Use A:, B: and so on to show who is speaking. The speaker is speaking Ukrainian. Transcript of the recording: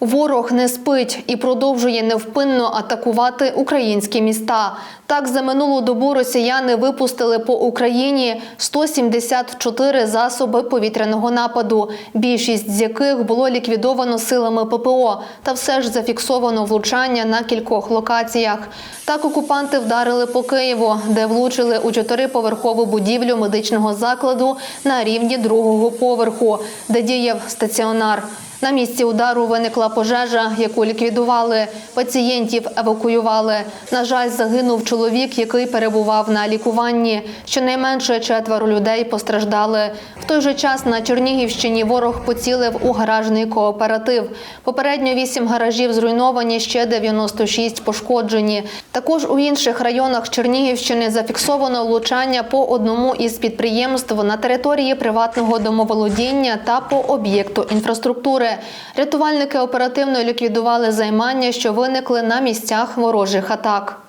A: Ворог не спить і продовжує невпинно атакувати українські міста. Так, за минулу добу росіяни випустили по Україні 174 засоби повітряного нападу, більшість з яких було ліквідовано силами ППО, та все ж зафіксовано влучання на кількох локаціях. Так окупанти вдарили по Києву, де влучили у чотириповерхову будівлю медичного закладу на рівні другого поверху, де діяв стаціонар. На місці удару виникла пожежа, яку ліквідували. Пацієнтів евакуювали. На жаль, загинув чоловік, який перебував на лікуванні. Щонайменше четверо людей постраждали. В той же час на Чернігівщині ворог поцілив у гаражний кооператив. Попередньо вісім гаражів зруйновані, ще 96 пошкоджені. Також у інших районах Чернігівщини зафіксовано влучання по одному із підприємств на території приватного домоволодіння та по об'єкту інфраструктури. Рятувальники оперативно ліквідували займання, що виникли на місцях ворожих атак.